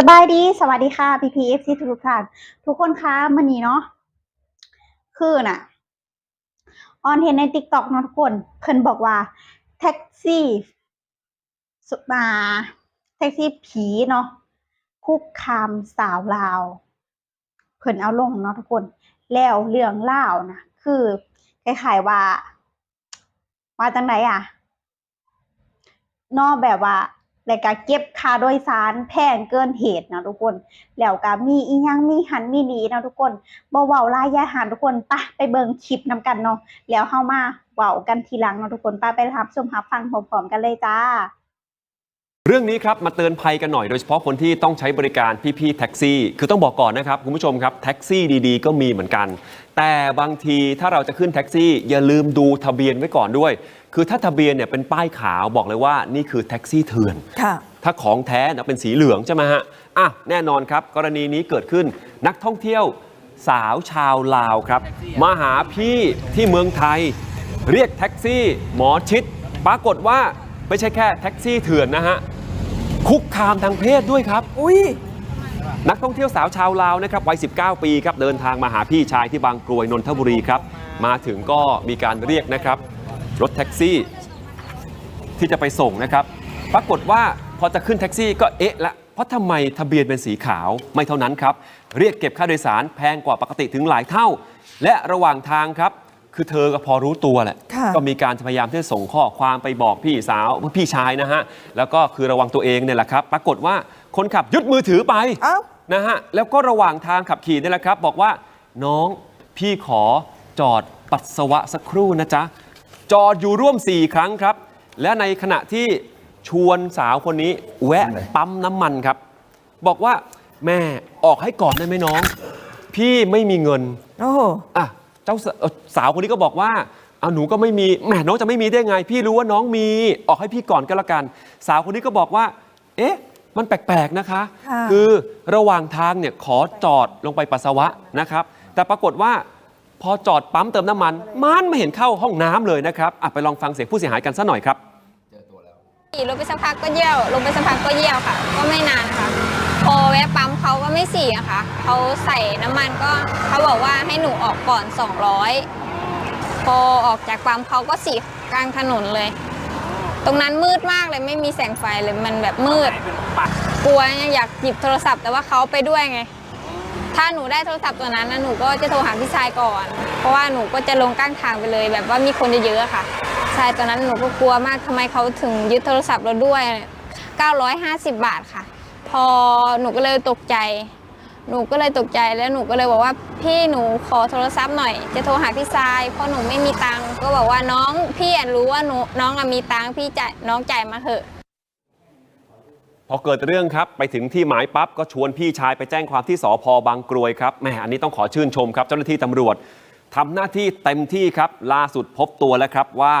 สบายดี สวัสดีค่ะพีพีเอฟซีทุกท่านทุกคนคะมื่อนี้เนาะคือน่ะ ออนเห็นในติ๊กต็อกเนาะทุกคน เพิ่นบอกว่า แท็กซี่สุมาแท็กซี่ผีเนาะคุกคามสาวลาว เพิ่นเอาลงเนาะทุกคน แล้วเรื่องเล่าวนะคือคล้ายๆว่ามาจังไหนอะนอกแบบว่า แล้วก็เก็บค่าโดยสารแพงเกินเหตุนะทุกคน แล้วก็มีอีหยังมีหันมีหนีนะทุกคนบ่เว้าลายยาหันทุกคนปะไปเบิ่งคลิปนำกันเนาะแล้วเฮามาเว้ากันทีหลังเนาะทุกคนปะไปรับชมรับฟังพร้อมๆกันเลยจ้า เรื่องนี้ครับมาเตือนภัยกันหน่อยโดยเฉพาะคนที่ต้องใช้บริการพี่ๆแท็กซี่ คือต้องบอกก่อนนะครับคุณผู้ชมครับแท็กซี่ดีๆ ก็มีเหมือนกัน แต่บางทีถ้าเราจะขึ้นแท็กซี่อย่าลืมดูทะเบียนไว้ก่อนด้วย คือถ้าทะเบียนเนี่ยเป็นป้ายขาวบอกเลยว่านี่คือแท็กซี่เถื่อนค่ะถ้าของแท้นะเป็นสีเหลืองใช่ไหมฮะอะแน่นอนครับ กรณีนี้เกิดขึ้นนักท่องเที่ยวสาวชาวลาวครับมาหาพี่ที่เมืองไทย เรียกแท็กซี่ หมอชิด ปรากฏว่าไม่ใช่แค่แท็กซี่เถื่อนนะฮะ คุกคามทางเพศด้วยครับ อุ้ยนักท่องเที่ยวสาวชาวลาวนะครับวัย 19 ปีครับเดินทางมาหาพี่ชายที่บางกรวยนนทบุรีครับ มาถึงก็มีการเรียกนะครับ รถแท็กซี่ ที่จะไปส่งนะครับ ปรากฏว่าพอจะขึ้นแท็กซี่ก็เอ๊ะละเพราะทำไมทะเบียนเป็นสีขาวไม่เท่านั้นครับ เรียกเก็บค่าโดยสารแพงกว่าปกติถึงหลายเท่า และระหว่างทางครับ คือเธอก็พอรู้ตัวแหละ ค่ะก็มีการพยายามที่จะส่งข้อความไปบอกพี่สาวพี่ชายนะฮะ แล้วก็คือระวังตัวเองเนี่ยแหละครับ ปรากฏว่าคนขับยึดมือถือไปเอ้า นะฮะ แล้วก็ระหว่างทางขับขี่นี่แหละครับ บอกว่าน้องพี่ขอจอดปัสสาวะสักครู่นะจ๊ะ จอดอยู่ร่วม 4 ครั้งครับ และในขณะที่ชวนสาวคนนี้แวะปั๊มน้ำมันครับ บอกว่าแม่ออกให้ก่อนได้ไหมน้อง พี่ไม่มีเงิน โอ้โห อะ เจ้าสเอ่อสาวคนนี้ก็บอกว่าเอาหนูก็ไม่มีแหมน้องจะไม่มีได้ไง พี่รู้ว่าน้องมีออกให้พี่ก่อนก็แล้วกัน สาวคนนี้ก็บอกว่า เอ๊ะ มันแปลกๆนะคะค่ะอระหว่างทางเนี่ยขอจอดลงไปปัสสาวะนะครับ แต่ปรากฏว่าพอจอดปั๊มเติมน้ำมัน มันไม่เห็นเข้าห้องน้ำเลยนะครับอะไปลองฟังเสียงผู้เสียหายกันสักหน่อยครับขี่รถไปสักพักก็เยี่ยว ลงไปสักพักก็เยี่ยวค่ะ ก็ไม่นานค่ะ พอแวะปั๊มเขาก็ไม่เสียค่ะ เขาใส่น้ำมันก็เขาบอกว่าให้หนูออกก่อน 200 พอออกจากปั๊มเขาก็สีกลางถนนเลย ตรงนั้นมืดมากเลยไม่มีแสงไฟเลยมันแบบมืด กลัวยังอยากหยิบโทรศัพท์ แต่ว่าเขาไปด้วยไง ถ้าหนูได้โทรศัพท์ตัวนั้นนะหนูก็จะโทรหาพี่ชายก่อน เพราะว่าหนูก็จะลงก้างทางไปเลย แบบว่ามีคนเยอะๆค่ะใช่ตอนนั้นหนูก็กลัวมากทำไมเขาถึงยึดโทรศัพท์เราด้วย 950 บาทค่ะ พอหนูก็เลยตกใจ หนูก็เลยตกใจแล้วหนูก็เลยบอกว่าพี่หนูขอโทรศัพท์หน่อย จะโทรหาพี่ชายเพราะหนูไม่มีตังค์ก็บอกว่าน้องพี่อะรู้ว่าหนูน้องมีตังค์พี่จ่ายน้องจ่ายมาเถอะ พอเกิดเรื่องครับไปถึงที่หมายปั๊บก็ชวนพี่ชายไปแจ้งความที่สพบางกรวยครับแหมอันนี้ต้องขอชื่นชมครับเจ้าหน้าที่ตำรวจทำหน้าที่เต็มที่ครับล่าสุดพบตัวแล้วครับว่า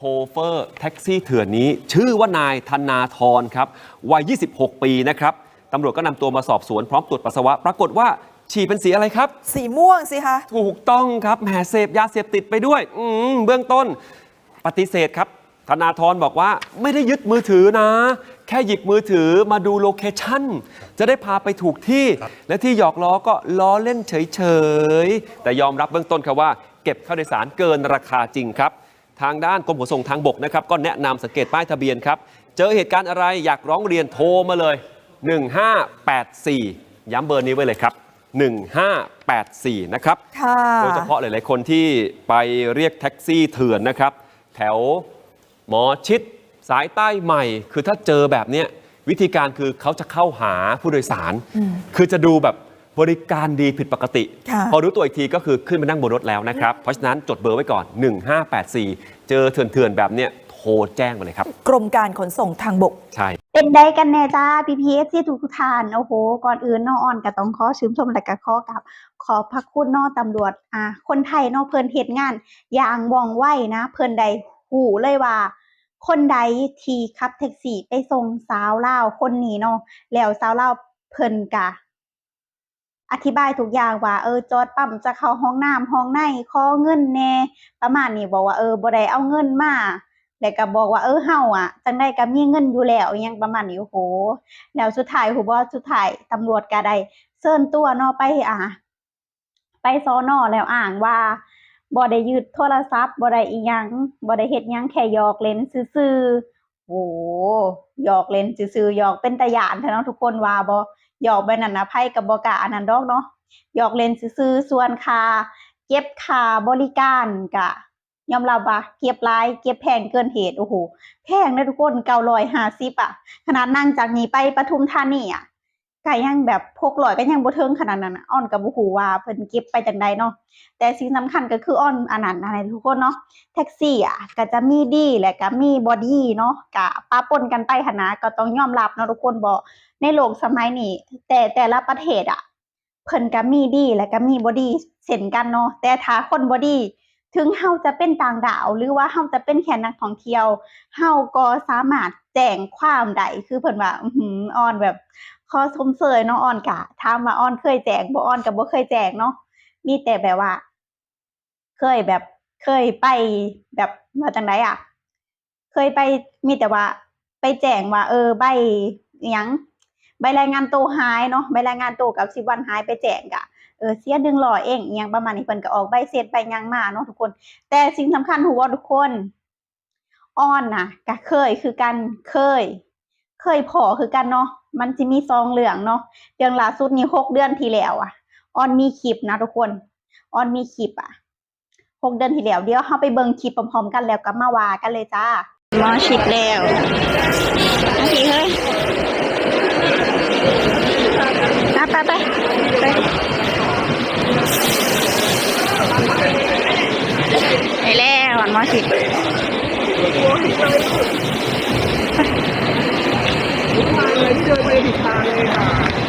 ชเฟอร์แท็กซี่เถื่อนนี้ ชื่อว่านายธนาธรครับวัย 26 ปีนะครับตำรวจก็นำตัวมาสอบสวนพร้อมตรวจปัสสาวะ ปรากฏว่าฉี่เป็นสีอะไรครับ สีม่วงสิคะ ถูกต้องครับแหมเสพยาเสพติดไปด้วยอืมเบื้องต้นปฏิเสธครับ ธนาธรบอกว่าไม่ได้ยึดมือถือนะ แค่หยิบมือถือมาดูโลเคชั่น จะได้พาไปถูกที่ และที่หยอกล้อก็ล้อเล่นเฉย ๆ แต่ยอมรับเบื้องต้นครับว่า เก็บค่าโดยสารเกินราคาจริงครับ ทางด้านกรมขนส่งทางบกนะครับก็แนะนำสังเกตป้ายทะเบียนครับ เจอเหตุการณ์อะไรอยากร้องเรียนโทรมาเลย 1584 ย้ำเบอร์นี้ไว้เลยครับ 1584 นะครับค่ะโดยเฉพาะหลาย ๆ คนที่ไปเรียกแท็กซี่เถื่อนนะครับ แถวหมอชิดสายใต้ใหม่ คือถ้าเจอแบบเนี้ยวิธีการคือเขาจะเข้าหาผู้โดยสาร คือจะดูแบบ บริการดีผิดปกติค่ะพอรู้ตัวอีกทีก็คือขึ้นมานั่งบนรถแล้วนะครับ เพราะฉะนั้นจดเบอร์ไว้ก่อน 1584 เจอเถื่อนๆ แบบเนี้ยโทรแจ้งมาเลยครับ กรมการขนส่งทางบก ใช่ เป็นได้กันแน่จ้า PPS ที่ทุกๆทาน โอ้โห ก่อนอื่นเนออ่อนก็ต้องขอชื่นชมและก็ขอกับ ขอบพระคุณเนอตำรวจอ่าคนไทยเนอเพิ่นเฮ็ดงาน อย่างว่องไวนะ เพิ่นใดหูเลยว่าคนใดที่ขับแท็กซี่ไปส่งสาวลาวคนนี้เนาะแล้วสาวลาวเพิ่นกะ อธิบายทุกอย่างว่าเออจอดปั๊มจะเข้าห้องน้ำห้องในขอเงินแน่ประมาณนี้บอกว่าเออบ่ได้เอาเงินมาแล้วก็บอกว่าเออเฮาอะจังได้ก็มีเงินอยู่แล้วอหยังประมาณนี้โอ้โหแล้วสุดท้ายหูบ่สุดท้ายตำรวจก็ได้เชิญตัวนาะไปอ่าไปสอนอแล้วอ้างว่าบ่ได้ยึดโทรศัพท์บ่ได้อีหยังบ่ได้เฮ็ดหยังแค่หยอกเล่นซื่อๆโอ้โหยอกเล่นซื่อๆหยอกเป็นตาหยานเถอะเนาะทุกคนว่าบ่ หยอกไปนั่นนะไผก็บ่กล้าอันนั้นดอกเนาะหยอกเล่นซื้อส่วนค่าเก็บค่าบริการกะยอมรับว่าเก็บหลายเก็บแพงเกินเหตุโอ้โหแพงนะทุกคน950อะขนาดนั่งจากนี้ไปปทุมธานีอะ ก็ยังแบบพกลอยก็ยังบ่เทิงขนาดนั้นอะอ้อนกับบ่ฮู้ว่าเพิ่นเก็บไปจังใดเนาะแต่สิ่งสำคัญก็คืออ้อนอันนั้นอะไรทุกคนเนาะแท็กซี่อะก็จะมีดีและก็มีบอดี้เนาะก็ปะปนกันไปหนนะก็ต้องยอมรับเนาะทุกคนบ่ในโลกสมัยนี้แต่แต่ละประเทศอะเพิ่นก็มีดีและก็มีบอดี้เช่นกันเนาะแต่ถ้าคนบอดี้ถึงเฮาจะเป็นต่างดาว หรือว่าเฮาจะเป็นแค่นักท่องเที่ยวเฮาก็สามารถแจ้งความได้คือเพิ่นว่าอื้อหือออนแบบ ขอชมเชยเนาะออนกะถามว่าออนเคยแจ้งบ่ออนก็บ่เคยแจ้งเนาะมีแต่แบบว่า เคยแบบเคยไปแบบว่าจังไดอะเคยไปมีแต่ว่า ไปแจ้งว่า เออใบยังใบรายงานตัวหายเนาะใบรายงานตัวกับ10วันหายไปแจ้งกะเออเสีย100เองอิหยังประมาณนี้เพิ่นก็ออกใบเสร็จใบยังมาเนาะทุกคน แต่สิ่งสำคัญฮู้บ่ทุกคนอ้อนนะก็เคยคือกันเคย เคยพอคือกันเนาะ มันสิมีซองเหลืองเนาะเรื่องล่าสุดนี่หกเดือนที่แล้วอะอ้อนมีคลิปนะทุกคนอ้อนมีคลิปอะหกเดือนที่แล้วเดี๋ยวเฮาไปเบิ่งคลิปพร้อมๆกันแล้วก็มาว่ากันเลยจ้าหมอชิดแล้วนาทีเฮ้ยไปไปไปไปแล้วหมอชิด เลยที่เดินไปผิดทางเลยค่ะ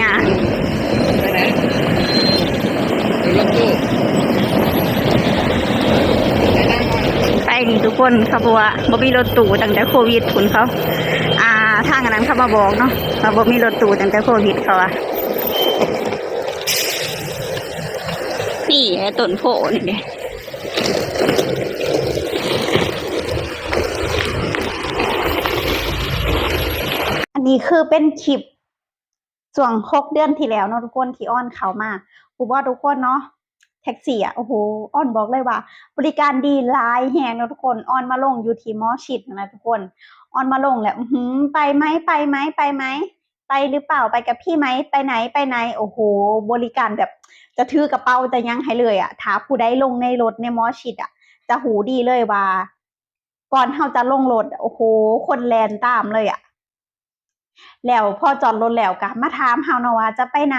งานไปนี่ทุก คนเขาบอกว่าบ่มีรถตู่ตั้งแต่โควิดคุณเขาอ่าทางอันนั้นเขามาบอกเนาะว่าบ่มีรถตู่ตั้งแต่โควิดเขาอะนี่ต้นโพนี่เด้อันนี้คือเป็นคลิปส่วนหกเดือนที่แล้วเนาะทุกคนที่อ้อนเขามาผมว่าทุกคนเนาะ แท็กซี่อะโอ้โหอ้อนบอกเลยว่า บริการดีหลายแหงนะทุกคนอ้อนมาลงอยู่ที่มอชิดนะทุกคนอ้อนมาลงแหละไปไหมไปไหมไปไหมไปหรือเปล่าไปกับพี่ไหมไปไหนไปไหน โอ้โห บริการแบบ จะถือกระเป๋าจะยังให้เลยอะถ้าผู้ใดลงในรถในมอชิดอะ จะหูดีเลยว่า ก่อนเฮาจะลงรถโอ้โห คนแลนตามเลยอะแล้วพอจอดรถแล้วก็มาถามเฮานะว่าจะไปไหน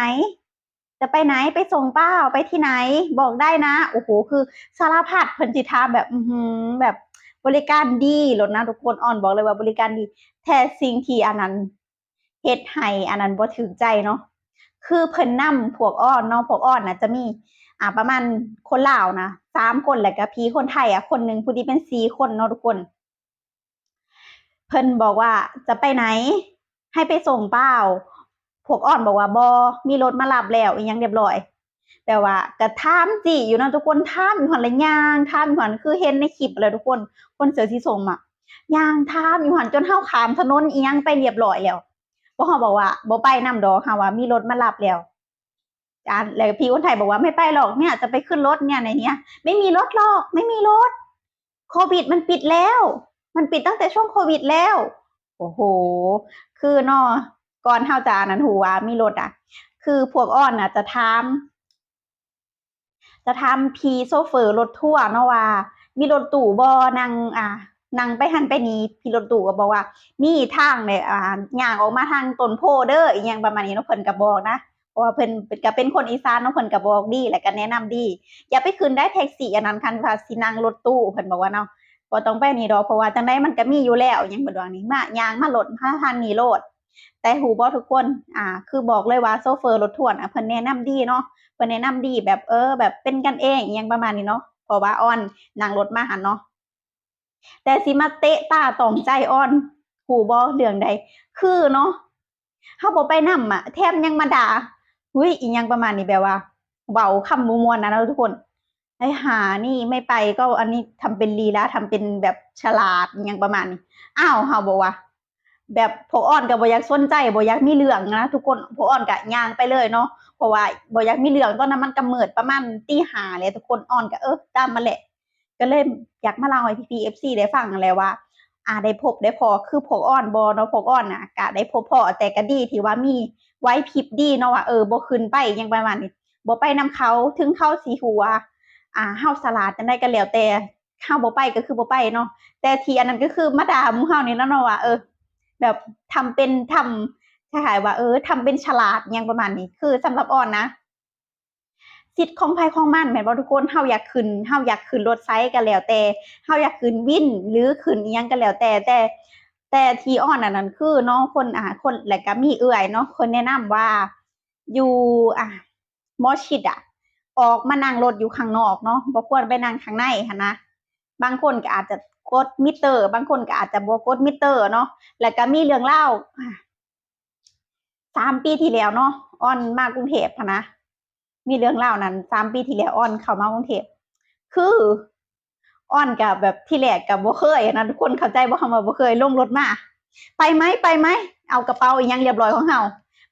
จะไปไหนไปส่งเป้าไปที่ไหนบอกได้นะโอ้โหคือสารพัดเพิ่นสิถามแบบอืแบบบริการดีรถนะทุกคนอ่อนบอกเลยว่าบริการดี แท้สิ่งที่อันนั้นเฮ็ดให้อันนั้นบ่ถึงใจเนาะคือเพิ่นนำพวกอ้อนเนาะพวกอ้อนน่ะจะมีอ่าประมาณคนลาวนะสามคนแล้วก็พี่คนไทยอะคนหนึ่งผู้ที่เป็นสี่คนเนาะทุกคน เพิ่นบอกว่าจะไปไหนให้ไปส่งเป้า พวกอ่อนบอกว่าบอมีรถมารับแล้วอีหยังเรียบร้อย แต่ว่าก็ถามจิอยู่นะทุกคนถามอยู่หันละย่างถามอยู่หันคือเห็นในคลิปเลยทุกคน คนเสือสีส้มอะย่างถามอยู่หันจนเฮาขามถนนอียังไปเรียบร้อยแล้วพวกเขาบอกว่าบ่ไปนำดอกค่ะว่า มีรถมารับแล้วจานแล้วพี่คนไทยบอกว่าไม่ไปหรอกเนี่ย จะไปขึ้นรถเนี่ยในเนี้ย ไม่มีรถหรอกไม่มีรถโควิดมันปิดแล้ว มันปิดตั้งแต่ช่วงโควิดแล้ว โอ้โห คือเนาะ ก่อนเฮาจะอันนั้นหูว่ามีรถอะ คือพวกอ้อนน่ะ จะทำจะทำพีโซเฟอร์รถทั่วเนาะว่า มีรถตู่บอนังอ่านังไปหันไปนี้พี่รถตู่ก็บอกว่า มีทางเนี่ยอ่าย่างออกมาทางต้นโพเด้ออีหยังประมาณนี้เนาะเพิ่นก็บอกนะเพราะว่าเพิ่นเป็นก็เป็นคนอีสานเนาะเพิ่นก็บอกดีและก็แนะนำดี อย่าไปขึ้นได้แท็กซี่อันนั้นคันว่าสินั่งรถตู้เพิ่นบอกว่าเนาะบ่ต้องไปนี่ดอกเพราะว่าจังไดมันก็มีอยู่แล้วอหยังเพิ่นว่านี้มายางมาลดมาทางนี้โลด แต่หูบ่ทุกคน อ่า คือบอกเลยว่าโซเฟอร์รถทัวร์น่ะเพิ่นแนะนำดีเนาะ เพิ่นแนะนำดีแบบเออ แบบเป็นกันเองอหยังประมาณนี้เนาะเพราะว่าออนนั่งรถมาหันเนาะ แต่สิมาเตะตาตอมใจอ่อน หูบ่เรื่องใด คือเนาะเฮาบ่ไปนำอะแถมยังมาด่าหุ้ยอีหยังประมาณนี้แบบว่าเบาคำมมวนนะทุกคนไอ้หานี่ไม่ไปก็อันนี้ทำเป็นลีลาทำเป็นแบบฉลาดอหยังประมาณนี้ อ้าวเฮาบอกว่า แบบพวกอ่อนก็บ่อยากสนใจบอยากมีเรื่องนะทุกคนพวกอ่อนก็ย่างไปเลยเนาะเพราะว่าบอยากมีเรื่องตอนนั้นมันกำเนิดประมาณตีหาเลยทุกคนอ่อนก็เออตามมาแหละ ก็เลยอยากมาเล่าให้พี่ๆ FC ได้ฟังและว่า อ่าได้พบได้พอคือพวกอ่อนบ่เนาะพวกอ่อนน่ะก็ได้พบพอแต่ก็ดีที่ว่ามีไว้พริบดีเนาะว่าเออบ่ขึ้นไปยังประมาณนี้บ่ไปนำเขาถึงเข้าสิฮู้ว่าอ่าเฮาสลาดจังได๋ก็แล้วแต่เฮาวบ่ไปก็คือบ่ไปเนาะแต่ทีอันนั้นก็คือมาดาหมู่เฮานี่แล้วเนาะว่าเออ แบบทำเป็นทำคล้ายๆว่า เออทำเป็นฉลาดอหยังประมาณนี้ คือสำหรับอ่อนนะสิทธิ์ของใครของมันแม่นบ่ทุกคนเฮาอยากขึ้นเฮาอยากขึ้นรถไซค์ก็แล้ว แต่เฮาอยากขึ้นวินหรือขึ้นอิหยังก็แล้ว แต่แต่ แต่ที่อ่อนอันนั้นคือเนาะคนอ่าคนแล้วก็มีเอื่อยเนาะคนแนะนำว่าอยู่อะมอชิดอะ ออกมานั่งรถอยู่ข้างนอกเนาะบ่ควรไปนั่งข้างในหันนะบางคนก็อาจจะ กดมิเตอร์ บางคนก็อาจจะบ่กดมิเตอร์เนาะแล้วก็มีเรื่องเล่าสามปีที่แล้วเนาะอ้อนมากรุงเทพนะมีเรื่องเล่านั้นสามปีที่แล้วอ้อนเข้ามากรุงเทพคืออ้อนกับแบบที่แรกกับบ่เคยนะทุกคนเข้าใจบ่คำว่าบ่เคยลงรถมาไปไหมไปไหมเอากระเป๋าอีหยังเรียบร้อยของเฮา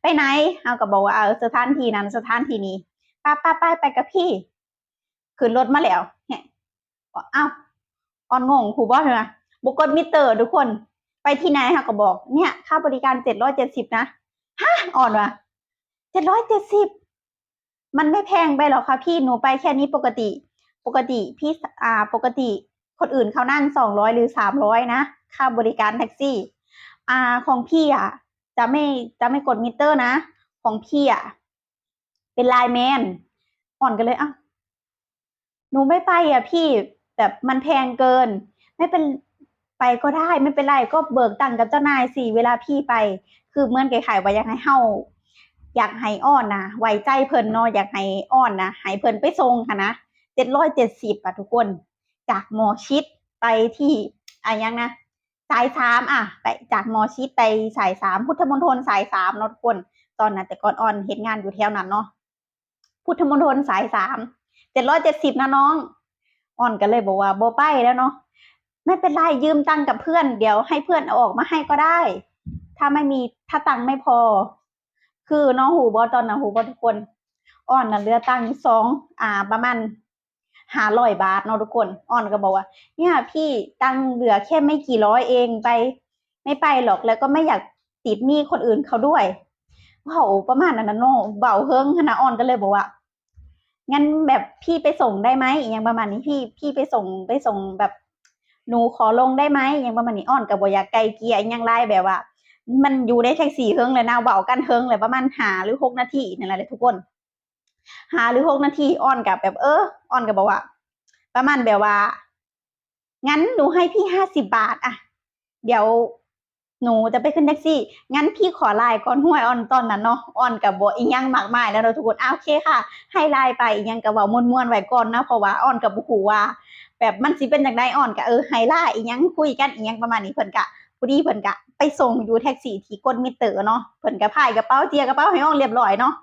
ไปไหนเฮาก็บอกว่าเออสถานที่นั้นสถานที่นี้ป้าป้าไปไปกับพี่ขึ้นรถมาแล้วเนี่ยเอ้า ออนงงคูบอสนะบุกกดมิเตอร์ทุกคนไปที่ไหนค่ะก็บอกเนี่ยค่าบริการเจ็ดร้อยเจ็ดสิบนะฮะอ่อนวะเจ็ดร้อยเจ็ดสิบมันไม่แพงไปหรอกค่ะพี่หนูไปแค่นี้ปกติ ปกติพี่อ่าปกติคนอื่นเขานั่งสองร้อยหรือสามร้อยนะค่าบริการแท็กซี่ อ่าของพี่อะ จะไม่จะไม่กดมิเตอร์นะ ของพี่อะ เป็นไลน์แมนอ่อนกันเลยอะหนูไม่ไปอะพี่ แบบมันแพงเกิน ไม่เป็นไปก็ได้ไม่เป็นไรก็เบิกตังค์กับเจ้านายสิเวลาพี่ไป คือเมื่อนไก่ๆว่าอยากให้เฮาอยากให้อ้อนนะไว้ใจเพิ่นเนาะอยากให้อ้อนนะให้เพิ่นไปส่งค่ะนะเจ็ดร้อยเจ็ดสิบอะทุกคน จากหมอชิดไปที่อะยังนะสายสามอะไปจากหมอชิดไปสายสามพุทธมณฑลสายสามเนาะทุกคนตอนนั้นแต่ก่อนอ่อนเห็นงานอยู่แถวนั้นเนาะพุทธมณฑลสายสามเจ็ดร้อยเจ็ดสิบนะน้อง อ่อนก็เลยบอกว่าโบไปแล้วเนาะไม่เป็นไรยืมตังค์กับเพื่อนเดี๋ยวให้เพื่อนเอาออกมาให้ก็ได้ ถ้าไม่มีถ้าตังค์ไม่พอ คือน้องหูบอตอนนั้นหูบอทุกคนอ่อนน่ะเหลือตังค์สองอ่าประมาณห้าร้อยบาทเนาะทุกคนอ่อนก็บอกว่า เนี่ยพี่ตังค์เหลือแค่ไม่กี่ร้อยเองไป ไม่ไปหรอกแล้วก็ไม่อยากติดหนี้คนอื่นเขาด้วยเบาประมาณนั้นนะเนาะเบาเฮิงขนาดอ่อนก็เลยบอกว่า งั้นแบบพี่ไปส่งได้ไหมอย่างประมาณนี้พี่พี่ไปส่งไปส่งแบบหนูขอลงได้ไหมอย่างประมาณนี้อ่อนกับบอยากไกลเกียอย่างไรแบบว่า มันอยู่ในแท็กซี่เฮิงเลยนะเบากันเฮิงเลยประมาณหาหรือหกนาทีนั่นแหละทุกคนหาหรือหกนาทีอ่อนกับแบบเอออ่อนกับบอกว่า ประมาณแบบว่า งั้นหนูให้พี่ห้าสิบบาทอะเดี๋ยว หนูจะไปขึ้นแท็กซี่ งั้นพี่ขอไลน์ก่อนห้วยออนตอนนั้นเนาะออนกับบัวอีหยังมากมายแล้วเราทุกคนอ้าวโอเคค่ะ ให้ไลน์ไปอีหยังกับเว้ามวนๆไว้ก่อนนะเพราะว่าออนกับบุหูว่า แบบมันสิเป็นจังไดออนกับเออให้ไลน์อีหยังคุยกันอีหยังประมาณนี้เพิ่นกะผู้ดีเพิ่นกะไปส่งอยู่แท็กซี่ที่กดมิเตอร์เนาะเพิ่นกะพายกระเป๋าเจียกระเป๋าให้ออนเรียบร้อยเนาะ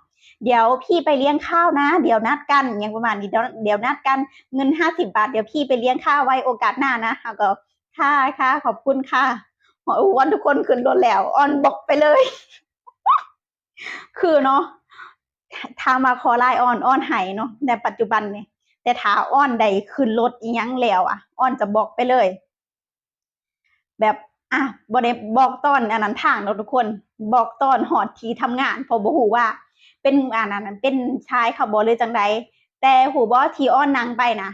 เดี๋ยวพี่ไปเลี้ยงข้าวนะ เดี๋ยวนัดกันอหยังประมาณนี้เดี๋ยวเดี๋ยวนัดกันเงินห้าสิบบาท เดี๋ยวพี่ไปเลี้ยงข้าวไว้โอกาสหน้านะแล้วก็ค่ะค่ะขอบคุณค่ะ โอ้วันทุกคนขึ้นรถแล้วออนบอกไปเลย คือเนาะถ้ามาขอไลน์ออนออนไห้เนาะในปัจจุบันเนี่ยแต่ถ้าออนใดขึ้นรถอียังแล้วอะออนจะบอกไปเลย แบบอะบ่ได้บอกตอนอันนั้นทางเนาทุกคนบอกตอนหอดที่ทำงานเพอบ่ฮู้ว่า เป็นอันนั้นเป็นชายเขาบ่เลยจังใดแต่หูบ่ที่ออนนั่งไปนะ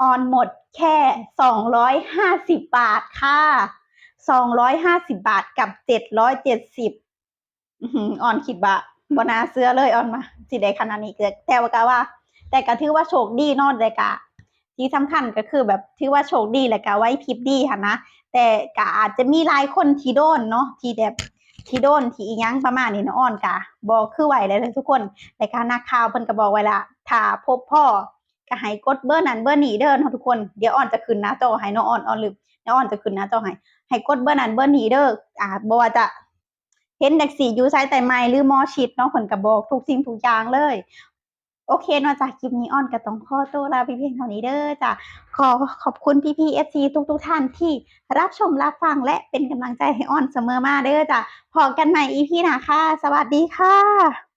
ออนหมดแค่สองร้อยห้าสิบบาทค่ะ สองร้อยห้าสิบาทกับเจ็ดร้อยเจ็ดสิบออนคิดว่าบนาเสื้อเลยออนมาสิได้ขนาดนี้เกิดแต่ว่าก็ว่า แต่ก็ถือว่าโชคดีนอนแต่กะ ที่สำคัญก็คือแบบถือว่าโชคดีแหละกะไว้พริบดีค่ะนะแต่กะอาจจะมีหลายคนที่โดนเนาะที่แบบที่โดนที่อียังประมาณนี้เนาะอ่อนกะบอกคือไหวเลยทุกคนแต่การนักข่าวเพิ่นก็บอกไว้ละถ้าพบพ่อก็ให้กดเบอร์นั้นเบอร์นี้เด้อเนาะทุกคนเดี๋ยวออนจะขึ้นหน้าจอให้เนาะอ่อนอ่อนลืมเดี๋ยวออนจะขึ้นหน้าจอให้ ให้กดเบอร์นั้นเบอร์นี้เด้ออ่าบ่ว่าจะเห็นแท็กซี่อยู่ไซต์แต่ไม้หรือมอชิดเนาะเพิ่นก็บอกทุกสิ่งทุกอย่างเลย โอเคเนาะจากคลิปนี้ออนก็ต้องขอตัวลาไปเพียงเท่านี้เด้อจ้ะขอขอบคุณพี่พีเอฟซีทุกทุกท่านที่รับชมรับฟังและเป็นกำลังใจให้ออนเสมอมาเด้อจ้ะพอกันใหม่อีพีหน้าค่ะ สวัสดีค่ะ